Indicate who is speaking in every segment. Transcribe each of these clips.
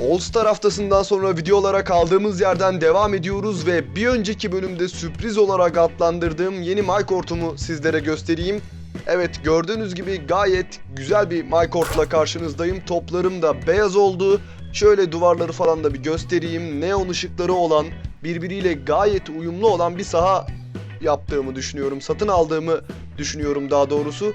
Speaker 1: All Star haftasından sonra videolara kaldığımız yerden devam ediyoruz ve bir önceki bölümde sürpriz olarak adlandırdığım yeni MyCourt'umu sizlere göstereyim. Evet gördüğünüz gibi gayet güzel bir MyCourt'la karşınızdayım. Toplarım da beyaz oldu. Şöyle duvarları falan da bir göstereyim. Neon ışıkları olan, birbiriyle gayet uyumlu olan bir saha yaptığımı düşünüyorum. Satın aldığımı düşünüyorum daha doğrusu.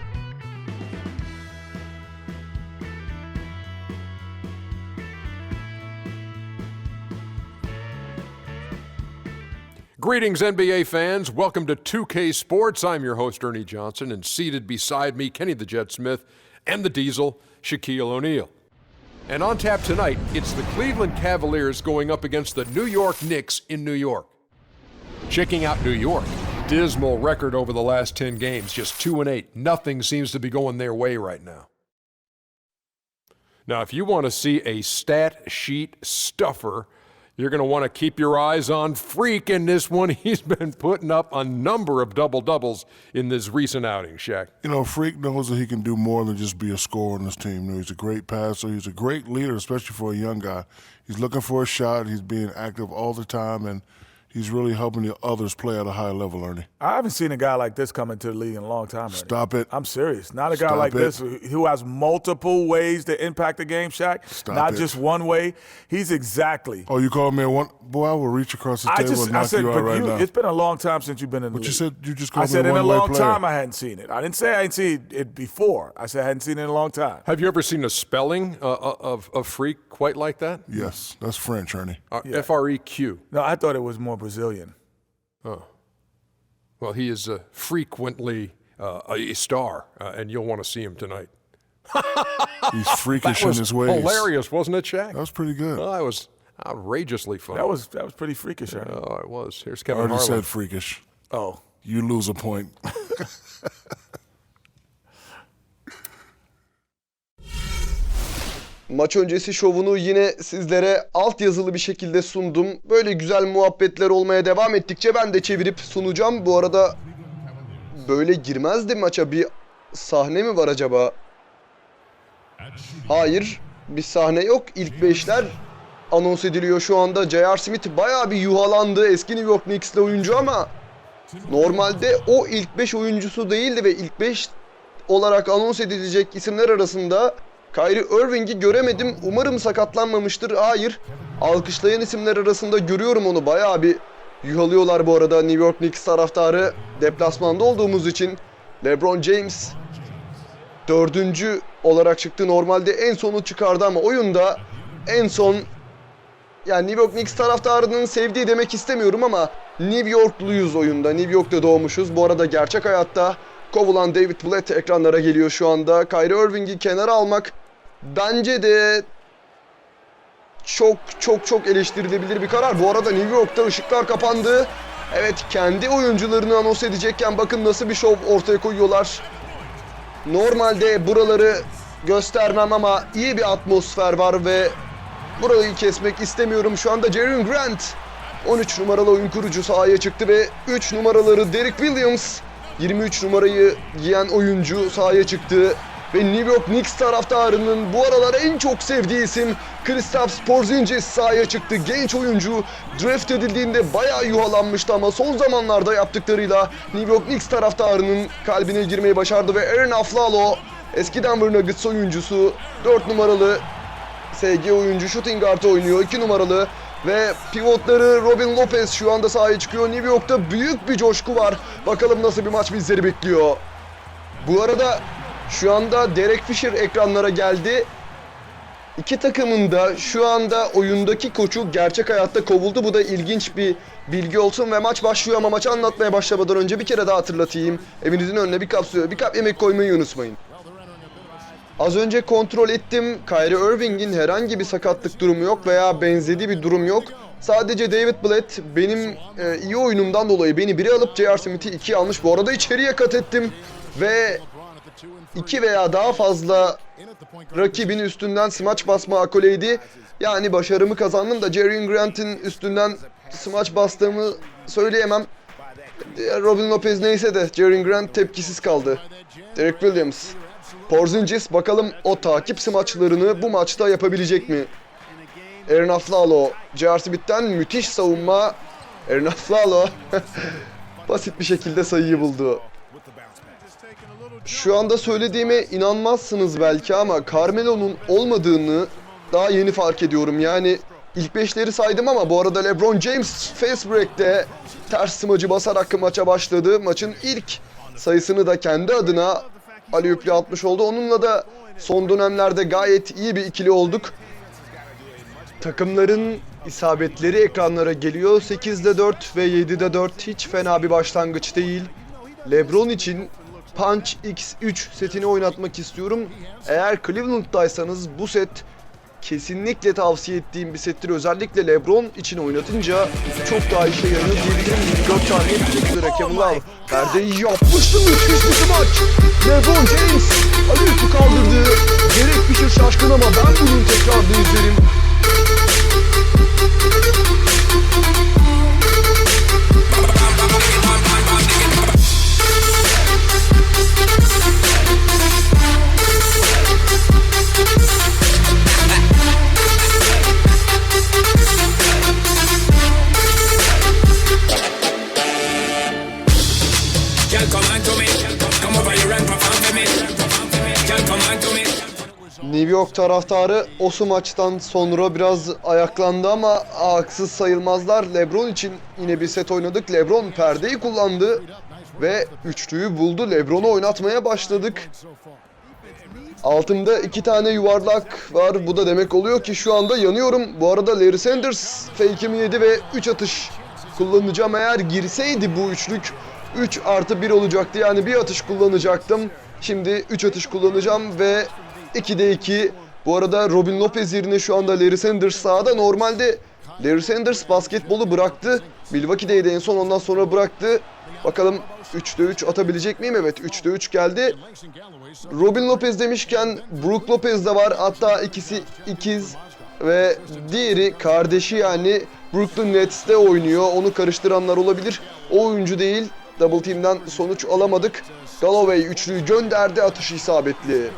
Speaker 2: Greetings, NBA fans. Welcome to 2K Sports. I'm your host, Ernie Johnson, and seated beside me, Kenny the Jet Smith and the Diesel, Shaquille O'Neal. And on tap tonight, it's the Cleveland Cavaliers going up against the New York Knicks in New York. Checking out New York, dismal record over the last 10 games, just 2 and 8. Nothing seems to be going their way right now. Now, if you want to see a stat sheet stuffer, you're going to want to keep your eyes on Freak in this one. He's been putting up a number of double doubles in this recent outing, Shaq.
Speaker 3: You know, Freak knows that he can do more than just be a scorer on this team. You know, he's a great passer. He's a great leader, especially for a young guy. He's looking for a shot. He's being active all the time, and he's really helping the others play at a high level, Ernie.
Speaker 4: I haven't seen a guy like this come into the league in a long time. Ernie.
Speaker 3: Stop it.
Speaker 4: I'm serious. Not a guy
Speaker 3: Stop
Speaker 4: like
Speaker 3: it.
Speaker 4: this who who has multiple ways to impact the game, Shaq.
Speaker 3: Stop
Speaker 4: Not
Speaker 3: it.
Speaker 4: just one way. He's exactly.
Speaker 3: Oh, you called me a one? Boy, I will reach across the
Speaker 4: I
Speaker 3: table
Speaker 4: just,
Speaker 3: and
Speaker 4: I
Speaker 3: knock
Speaker 4: said,
Speaker 3: you out
Speaker 4: but
Speaker 3: right
Speaker 4: you,
Speaker 3: now.
Speaker 4: it's been a long time since you've been in the
Speaker 3: But
Speaker 4: league.
Speaker 3: you said you just
Speaker 4: I
Speaker 3: called me
Speaker 4: said
Speaker 3: a
Speaker 4: in a long
Speaker 3: player.
Speaker 4: time I hadn't seen it. I didn't say I hadn't seen it before. I said I hadn't seen it in a long time.
Speaker 2: Have you ever seen a spelling uh, of, a Freak quite like that?
Speaker 3: Yes, that's French, Ernie.
Speaker 2: Uh, F R E Q.
Speaker 4: No, I thought it was more Brazilian. Oh.
Speaker 2: Well, he is uh, frequently uh, a star, uh, and you'll want to see him tonight.
Speaker 3: He's freakish in his ways.
Speaker 2: hilarious, wasn't it, Shaq?
Speaker 3: That was pretty good.
Speaker 2: Oh, that was outrageously funny.
Speaker 4: That was that was pretty freakish. Ernie.
Speaker 2: Oh, it was. Here's
Speaker 3: I
Speaker 2: Kevin
Speaker 3: already
Speaker 2: Harlan.
Speaker 3: said freakish.
Speaker 4: oh,
Speaker 3: You lose a point.
Speaker 1: Maç öncesi şovunu yine sizlere altyazılı bir şekilde sundum. Böyle güzel muhabbetler olmaya devam ettikçe ben de çevirip sunacağım. Bu arada böyle girmezdi maça bir sahne mi var acaba? Hayır, bir sahne yok. İlk beşler anons ediliyor şu anda. J.R. Smith bayağı bir yuhalandı eski New York Knicks'le oyuncu ama normalde o ilk 5 oyuncusu değildi ve ilk 5 olarak anons edilecek isimler arasında Kyrie Irving'i göremedim. Umarım sakatlanmamıştır. Hayır. Alkışlayan isimler arasında görüyorum onu. Bayağı bir yuhalıyorlar bu arada New York Knicks taraftarı. Deplasmanda olduğumuz için LeBron James dördüncü olarak çıktı. Normalde en sonu çıkardı ama oyunda en son yani New York Knicks taraftarının sevdiği demek istemiyorum ama New Yorkluyuz oyunda. New York'ta doğmuşuz. Bu arada gerçek hayatta kovulan David Blatt ekranlara geliyor şu anda. Kyrie Irving'i kenara almak bence de çok çok çok eleştirilebilir bir karar. Bu arada New York'ta ışıklar kapandı. Evet kendi oyuncularını anons edecekken bakın nasıl bir şov ortaya koyuyorlar. Normalde buraları göstermem ama iyi bir atmosfer var ve burayı kesmek istemiyorum. Şu anda Jaren Grant 13 numaralı oyun kurucu sahaya çıktı ve 3 numaraları Derek Williams 23 numarayı giyen oyuncu sahaya çıktı. Ve New York Knicks taraftarının bu aralar en çok sevdiği isim Kristaps Porzingis sahaya çıktı. Genç oyuncu draft edildiğinde bayağı yuhalanmıştı ama son zamanlarda yaptıklarıyla New York Knicks taraftarının kalbine girmeyi başardı ve Aaron Aflalo eski Denver Nuggets oyuncusu 4 numaralı SG oyuncu shooting guard oynuyor 2 numaralı ve pivotları Robin Lopez şu anda sahaya çıkıyor. New York'ta büyük bir coşku var. Bakalım nasıl bir maç bizleri bekliyor. Bu arada şu anda Derek Fisher ekranlara geldi. İki takımın da şu anda oyundaki koçu gerçek hayatta kovuldu. Bu da ilginç bir bilgi olsun ve maç başlıyor ama maçı anlatmaya başlamadan önce bir kere daha hatırlatayım. Evinizin önüne bir kap suyu, bir kap yemek koymayı unutmayın. Az önce kontrol ettim. Kyrie Irving'in herhangi bir sakatlık durumu yok veya benzediği bir durum yok. Sadece David Blatt benim e, iyi oyunumdan dolayı beni 1'e alıp J.R. Smith'i 2'ye almış. Bu arada içeriye kat ettim ve 2 veya daha fazla rakibin üstünden smaç basma akoleydi. Yani başarımı kazandım da Jerry Grant'in üstünden smaç bastığımı söyleyemem. Robin Lopez neyse de Jerry Grant tepkisiz kaldı. Derek Williams. Porzingis bakalım o takip smaçlarını bu maçta yapabilecek mi? Aaron Aflalo, J.R. Müthiş savunma. Aaron Aflalo basit bir şekilde sayıyı buldu. Şu anda söylediğime inanmazsınız belki ama Carmelo'nun olmadığını daha yeni fark ediyorum. Yani ilk beşleri saydım ama bu arada LeBron James fast break'te ters smacı basarak maça başladı. Maçın ilk sayısını da kendi adına Ali Üplü atmış oldu. Onunla da son dönemlerde gayet iyi bir ikili olduk. Takımların isabetleri ekranlara geliyor. 8'de 4 ve 7'de 4 hiç fena bir başlangıç değil. LeBron için Punch X3 setini oynatmak istiyorum. Eğer Cleveland'daysanız bu set kesinlikle tavsiye ettiğim bir settir. Özellikle LeBron için oynatınca çok daha işe yarıyor diyebilirim. 24 saniye bitmek üzere Kevin Love. Perdeyi yapmıştı müthiş bir maç. LeBron James ayıpı kaldırdı. Gerek bir şey şaşkın ama ben bunun tekrarını izlerim. New York taraftarı Osu maçtan sonra biraz ayaklandı ama haksız sayılmazlar. LeBron için yine bir set oynadık. LeBron perdeyi kullandı ve üçlüyü buldu. LeBron'u oynatmaya başladık. Altımda iki tane yuvarlak var. Bu da demek oluyor ki şu anda yanıyorum. Bu arada Larry Sanders fake'imi yedi ve 3 atış kullanacağım. Eğer girseydi bu üçlük 3 artı 1 olacaktı. Yani bir atış kullanacaktım. Şimdi 3 atış kullanacağım ve 2'de 2. Bu arada Robin Lopez yerine şu anda Larry Sanders sahada. Normalde Larry Sanders basketbolu bıraktı. Milwaukee'deydi en son ondan sonra bıraktı. Bakalım 3'te 3 atabilecek miyim? Evet 3'te 3 geldi. Robin Lopez demişken Brook Lopez de var. Hatta ikisi ikiz ve diğeri kardeşi yani Brooklyn Nets'te oynuyor. Onu karıştıranlar olabilir. O oyuncu değil. Double team'den sonuç alamadık. Galloway üçlüyü gönderdi. Atış isabetli.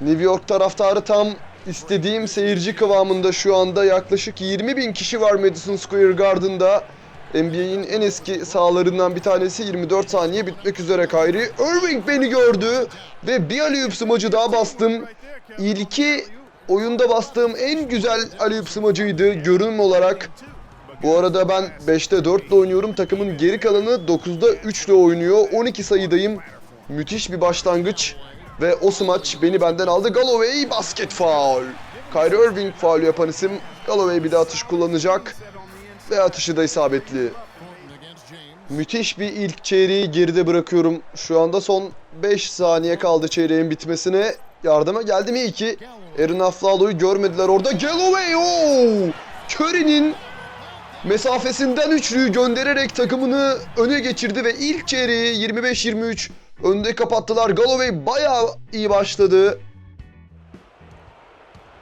Speaker 1: New York taraftarı tam istediğim seyirci kıvamında şu anda yaklaşık 20 bin kişi var Madison Square Garden'da. NBA'in en eski sahalarından bir tanesi 24 saniye bitmek üzere Kyrie. Irving beni gördü ve bir alley-oop smacı daha bastım. İlki oyunda bastığım en güzel alley-oop smacıydı görünüm olarak. Bu arada ben 5'te 4 ile oynuyorum. Takımın geri kalanı 9'da 3 ile oynuyor. 12 sayıdayım. Müthiş bir başlangıç. Ve o smaç beni benden aldı. Galloway basket foul. Kyrie Irving faul yapan isim. Galloway bir de atış kullanacak. Ve atışı da isabetli. Müthiş bir ilk çeyreği geride bırakıyorum. Şu anda son 5 saniye kaldı çeyreğin bitmesine. Yardıma geldi mi iyi ki. Aaron Aflalo'yu görmediler orada. Galloway ooo! Curry'nin mesafesinden üçlüyü göndererek takımını öne geçirdi ve ilk çeyreği 25-23 önde kapattılar. Galloway bayağı iyi başladı.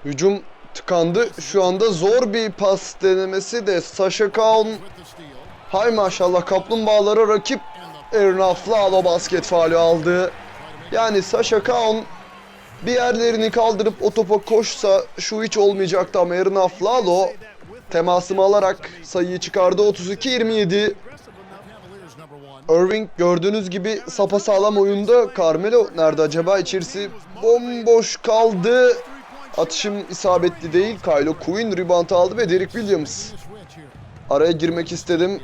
Speaker 1: Hücum tıkandı. Şu anda zor bir pas denemesi de Sasha Kaun hay maşallah kaplumbağalara rakip Aaron Aflalo basket faali aldı. Yani Sasha Kaun bir yerlerini kaldırıp o topa koşsa şu hiç olmayacaktı ama Aaron Aflalo temasımı alarak sayıyı çıkardı 32-27. Irving gördüğünüz gibi sapasağlam oyunda. Carmelo nerede acaba? İçerisi bomboş kaldı. Atışım isabetli değil. Kylo Quinn rebound aldı ve Derek Williams. Araya girmek istedim.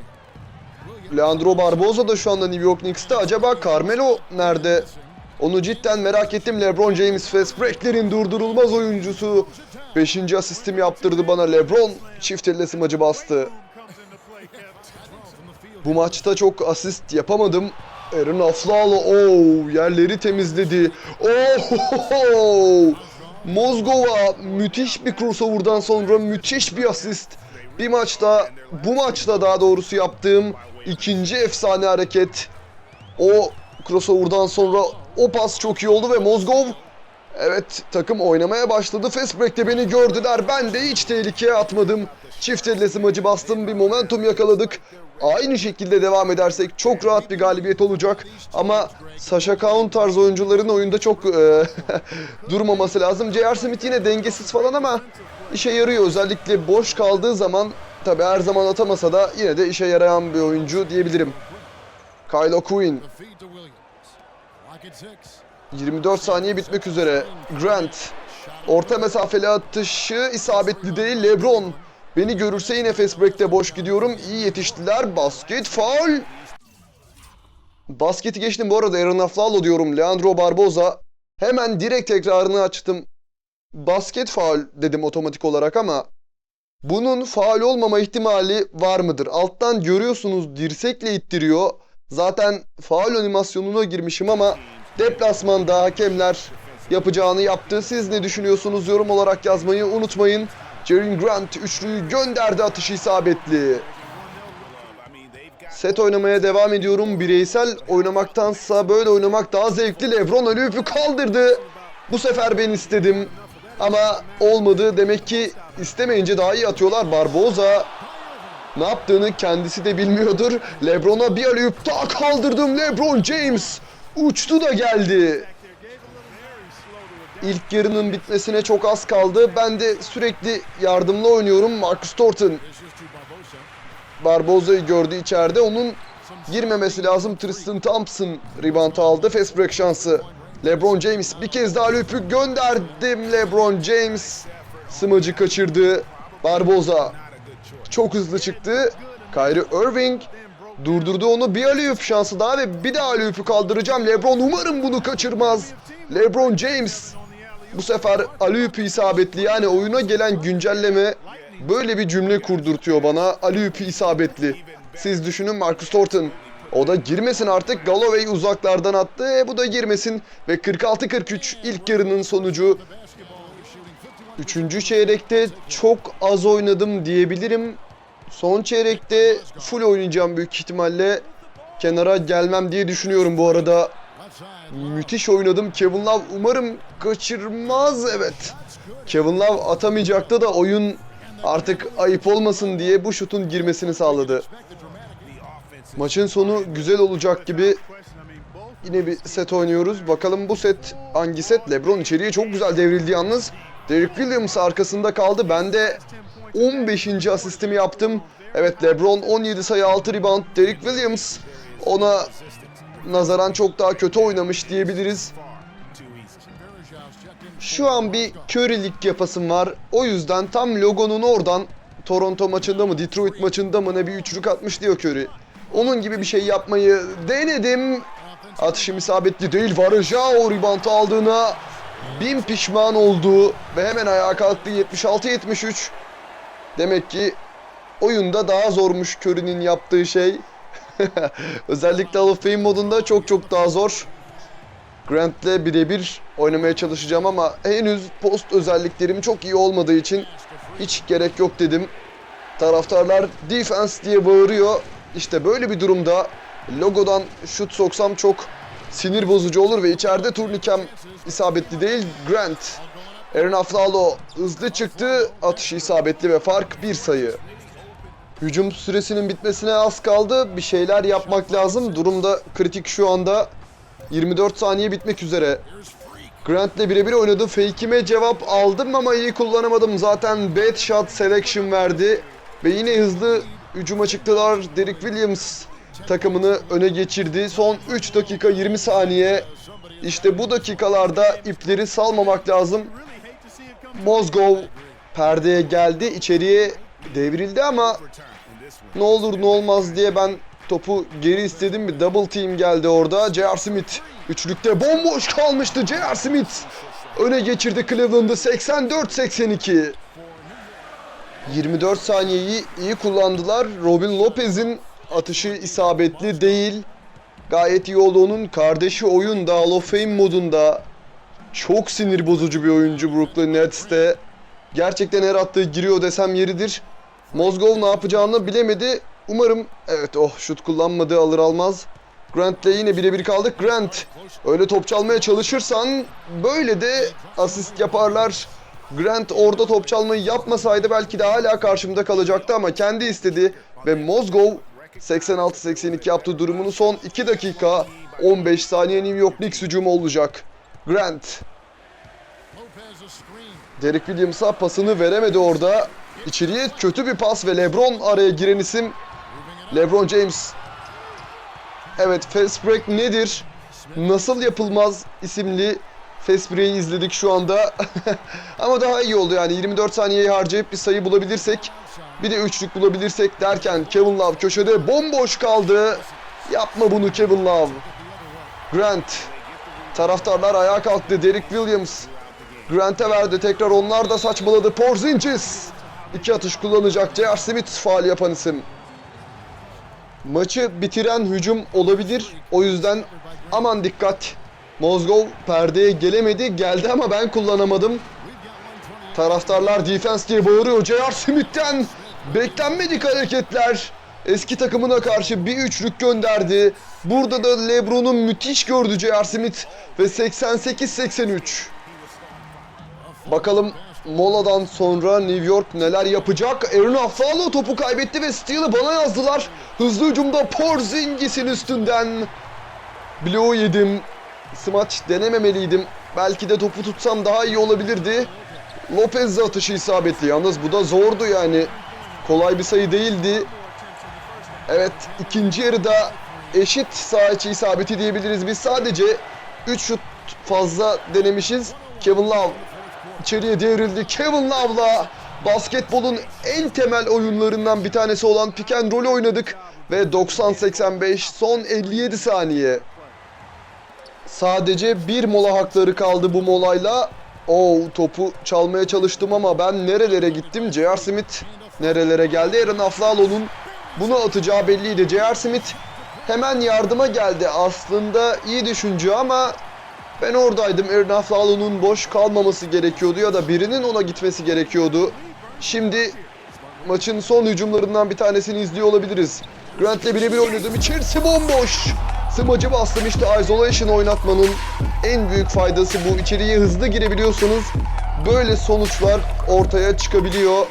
Speaker 1: Leandro Barboza da şu anda New York Knicks'te. Acaba Carmelo nerede? Onu cidden merak ettim. LeBron James fast break'lerin durdurulmaz oyuncusu. 5. asistim yaptırdı bana. LeBron çift elle smacı bastı. Bu maçta çok asist yapamadım. Aaron Aflalo oh, yerleri temizledi. Oh, Mozgova müthiş bir crossover'dan sonra müthiş bir asist. Bir maçta, bu maçta daha doğrusu yaptığım ikinci efsane hareket. O crossover'dan sonra o pas çok iyi oldu ve Mozgov Evet takım oynamaya başladı. Fast break'te beni gördüler. Ben de hiç tehlikeye atmadım. Çift elle smacı bastım. Bir momentum yakaladık. Aynı şekilde devam edersek çok rahat bir galibiyet olacak. Ama Sasha Kaun tarzı oyuncuların oyunda çok e, durmaması lazım. J.R. Smith yine dengesiz falan ama işe yarıyor. Özellikle boş kaldığı zaman tabi her zaman atamasa da yine de işe yarayan bir oyuncu diyebilirim. Kylo Quinn 24 saniye bitmek üzere. Grant orta mesafeli atışı isabetli değil. LeBron beni görürse yine fast break'te boş gidiyorum. İyi yetiştiler. Basket foul. Basketi geçtim bu arada Aaron Aflalo diyorum. Leandro Barboza. Hemen direkt tekrarını açtım. Basket faul dedim otomatik olarak ama bunun faul olmama ihtimali var mıdır? Alttan görüyorsunuz dirsekle ittiriyor. Zaten faul animasyonuna girmişim ama deplasmanda hakemler yapacağını yaptı. Siz ne düşünüyorsunuz? Yorum olarak yazmayı unutmayın. Jaren Grant üçlüyü gönderdi atışı isabetli. Set oynamaya devam ediyorum. Bireysel oynamaktansa böyle oynamak daha zevkli. Lebron ölüpü kaldırdı. Bu sefer ben istedim. Ama olmadı. Demek ki istemeyince daha iyi atıyorlar. Barboza ne yaptığını kendisi de bilmiyordur. Lebron'a bir alüp daha kaldırdım. Lebron James uçtu da geldi. İlk yarının bitmesine çok az kaldı. Ben de sürekli yardımlı oynuyorum. Marcus Thornton Barboza'yı gördü içeride. Onun girmemesi lazım. Tristan Thompson rebound aldı. Fast break şansı. LeBron James bir kez daha lüpü gönderdim. LeBron James smacı kaçırdı. Barboza çok hızlı çıktı. Kyrie Irving durdurdu onu. Bir alley şansı daha ve bir daha alley kaldıracağım. LeBron umarım bunu kaçırmaz. LeBron James bu sefer alley isabetli yani oyuna gelen güncelleme böyle bir cümle kurdurtuyor bana. alley isabetli. Siz düşünün Marcus Thornton. O da girmesin artık. Galloway uzaklardan attı. E, bu da girmesin. Ve 46-43 ilk yarının sonucu. Üçüncü çeyrekte çok az oynadım diyebilirim. Son çeyrekte full oynayacağım büyük ihtimalle. Kenara gelmem diye düşünüyorum bu arada. Müthiş oynadım. Kevin Love umarım kaçırmaz. Evet. Kevin Love atamayacaktı da oyun artık ayıp olmasın diye bu şutun girmesini sağladı. Maçın sonu güzel olacak gibi yine bir set oynuyoruz. Bakalım bu set hangi set? LeBron içeriye çok güzel devrildi yalnız. Derek Williams arkasında kaldı. Ben de 15. asistimi yaptım. Evet LeBron 17 sayı 6 rebound. Derek Williams ona nazaran çok daha kötü oynamış diyebiliriz. Şu an bir Curry'lik yapasım var. O yüzden tam logonun oradan Toronto maçında mı Detroit maçında mı ne bir üçlük atmış diyor Curry. Onun gibi bir şey yapmayı denedim. Atışım isabetli değil. Varejao rebound aldığına bin pişman oldu ve hemen ayağa kalktı 76-73. Demek ki oyunda daha zormuş Curry'nin yaptığı şey. Özellikle Hall of Fame modunda çok çok daha zor. Grant'le birebir oynamaya çalışacağım ama henüz post özelliklerim çok iyi olmadığı için hiç gerek yok dedim. Taraftarlar defense diye bağırıyor. İşte böyle bir durumda logodan şut soksam çok sinir bozucu olur ve içeride turnikem isabetli değil. Grant, Aaron Aflalo hızlı çıktı. Atışı isabetli ve fark bir sayı. Hücum süresinin bitmesine az kaldı. Bir şeyler yapmak lazım. Durumda kritik şu anda. 24 saniye bitmek üzere. Grant'le birebir oynadım. Fake'ime cevap aldım ama iyi kullanamadım. Zaten bad shot selection verdi. Ve yine hızlı hücuma çıktılar. Derek Williams takımını öne geçirdi. Son 3 dakika 20 saniye. İşte bu dakikalarda ipleri salmamak lazım. Mozgov perdeye geldi. içeriye devrildi ama ne olur ne olmaz diye ben topu geri istedim. Bir double team geldi orada. J.R. Smith üçlükte bomboş kalmıştı. J.R. Smith öne geçirdi Cleveland'ı 84-82. 24 saniyeyi iyi kullandılar. Robin Lopez'in atışı isabetli değil. Gayet iyi olduğunun kardeşi oyunda Hall of Fame modunda çok sinir bozucu bir oyuncu Brooklyn Nets'te. Gerçekten her attığı giriyor desem yeridir. Mozgov ne yapacağını bilemedi. Umarım evet oh şut kullanmadı alır almaz. Grant'le yine birebir kaldık. Grant öyle top çalmaya çalışırsan böyle de asist yaparlar. Grant orada top çalmayı yapmasaydı belki de hala karşımda kalacaktı ama kendi istedi ve Mozgov 86-82 yaptığı durumunu son 2 dakika 15 saniye New York Knicks hücumu olacak. Grant Derek Williams'a pasını veremedi orada. İçeriye kötü bir pas ve LeBron araya giren isim LeBron James. Evet fast break nedir? Nasıl yapılmaz isimli fast break'i izledik şu anda. Ama daha iyi oldu yani 24 saniyeyi harcayıp bir sayı bulabilirsek bir de üçlük bulabilirsek derken Kevin Love köşede bomboş kaldı. Yapma bunu Kevin Love. Grant. Taraftarlar ayağa kalktı. Derek Williams. Grant'e verdi. Tekrar onlar da saçmaladı. Porzingis. İki atış kullanacak. J.R. Smith faal yapan isim. Maçı bitiren hücum olabilir. O yüzden aman dikkat. Mozgov perdeye gelemedi. Geldi ama ben kullanamadım. Taraftarlar defense diye bağırıyor. J.R. Smith'ten beklenmedik hareketler. Eski takımına karşı bir üçlük gönderdi. Burada da Lebron'u müthiş gördü J.R. Smith ve 88-83. Bakalım moladan sonra New York neler yapacak? Aaron Aflalo topu kaybetti ve steal'ı bana yazdılar. Hızlı hücumda Porzingis'in üstünden. Blow yedim. Smaç denememeliydim. Belki de topu tutsam daha iyi olabilirdi. Lopez atışı isabetli. Yalnız bu da zordu yani. Kolay bir sayı değildi. Evet ikinci yarıda eşit sağ içi isabeti diyebiliriz. Biz sadece 3 şut fazla denemişiz. Kevin Love içeriye devrildi. Kevin Love'la basketbolun en temel oyunlarından bir tanesi olan pick and roll oynadık. Ve 90-85 son 57 saniye. Sadece bir mola hakları kaldı bu molayla. Oo topu çalmaya çalıştım ama ben nerelere gittim? J.R. Smith nerelere geldi? Aaron Aflalo'nun bunu atacağı belliydi. J.R. Smith hemen yardıma geldi. Aslında iyi düşünce ama ben oradaydım. Aaron Aflalo'nun boş kalmaması gerekiyordu ya da birinin ona gitmesi gerekiyordu. Şimdi maçın son hücumlarından bir tanesini izliyor olabiliriz. Grant'le birebir oynadım. İçerisi bomboş. Smacı bastım işte isolation oynatmanın en büyük faydası bu. İçeriye hızlı girebiliyorsunuz. Böyle sonuçlar ortaya çıkabiliyor.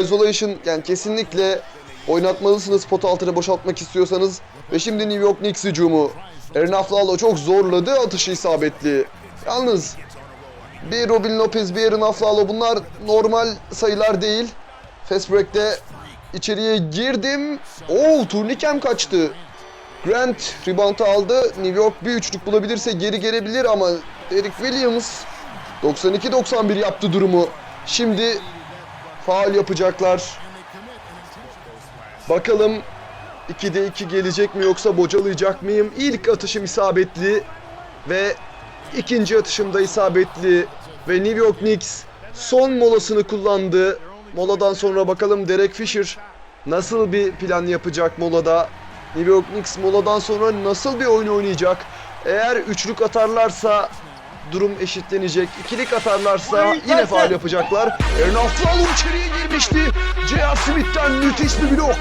Speaker 1: Isolation yani kesinlikle oynatmalısınız pot altını boşaltmak istiyorsanız. Ve şimdi New York Knicks hücumu. Aaron Aflalo çok zorladı atışı isabetli. Yalnız bir Robin Lopez, bir Aaron Aflalo bunlar normal sayılar değil. Fast break'te içeriye girdim. Oo turnikem kaçtı. Grant rebound'ı aldı. New York bir üçlük bulabilirse geri gelebilir ama Derek Williams 92-91 yaptı durumu. Şimdi faal yapacaklar. Bakalım 2'de 2 gelecek mi yoksa bocalayacak mıyım? İlk atışım isabetli ve ikinci atışım da isabetli ve New York Knicks son molasını kullandı. Moladan sonra bakalım Derek Fisher nasıl bir plan yapacak molada? New York Knicks moladan sonra nasıl bir oyun oynayacak? Eğer üçlük atarlarsa durum eşitlenecek. İkilik atarlarsa yine faal yapacaklar. Aaron Aflalo içeriye girmişti. J.R. Smith'ten müthiş bir blok.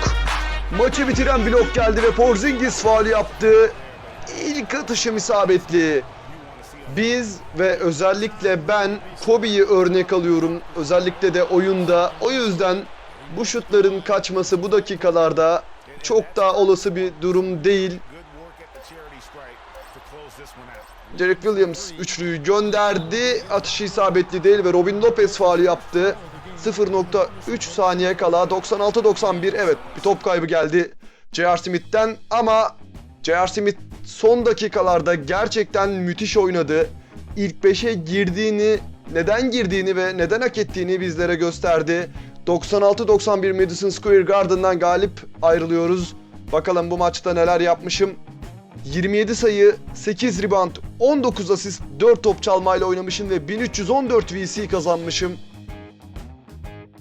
Speaker 1: Maçı bitiren blok geldi ve Porzingis faal yaptı. İlk atışım isabetli. Biz ve özellikle ben Kobe'yi örnek alıyorum. Özellikle de oyunda. O yüzden bu şutların kaçması bu dakikalarda çok daha olası bir durum değil. Derek Williams üçlüyü gönderdi. Atışı isabetli değil ve Robin Lopez faali yaptı. 0.3 saniye kala 96-91 evet bir top kaybı geldi J.R. Smith'ten ama J.R. Smith son dakikalarda gerçekten müthiş oynadı. İlk 5'e girdiğini, neden girdiğini ve neden hak ettiğini bizlere gösterdi. 96-91 Madison Square Garden'dan galip ayrılıyoruz. Bakalım bu maçta neler yapmışım. 27 sayı, 8 rebound, 19 asist, 4 top çalmayla oynamışım ve 1314 VC kazanmışım.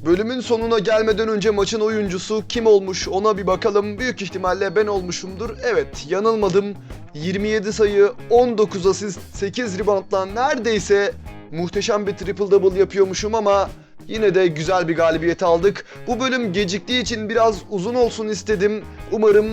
Speaker 1: Bölümün sonuna gelmeden önce maçın oyuncusu kim olmuş ona bir bakalım. Büyük ihtimalle ben olmuşumdur. Evet yanılmadım. 27 sayı, 19 asist, 8 reboundla neredeyse muhteşem bir triple double yapıyormuşum ama yine de güzel bir galibiyet aldık. Bu bölüm geciktiği için biraz uzun olsun istedim. Umarım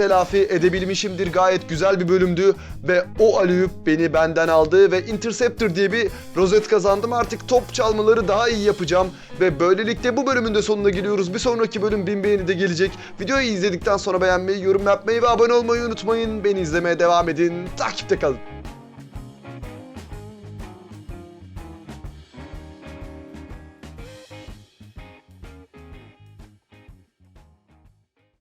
Speaker 1: telafi edebilmişimdir. Gayet güzel bir bölümdü ve o alüyüp beni benden aldı ve Interceptor diye bir rozet kazandım. Artık top çalmaları daha iyi yapacağım ve böylelikle bu bölümün de sonuna geliyoruz. Bir sonraki bölüm 1000 beğeni de gelecek. Videoyu izledikten sonra beğenmeyi, yorum yapmayı ve abone olmayı unutmayın. Beni izlemeye devam edin. Takipte kalın.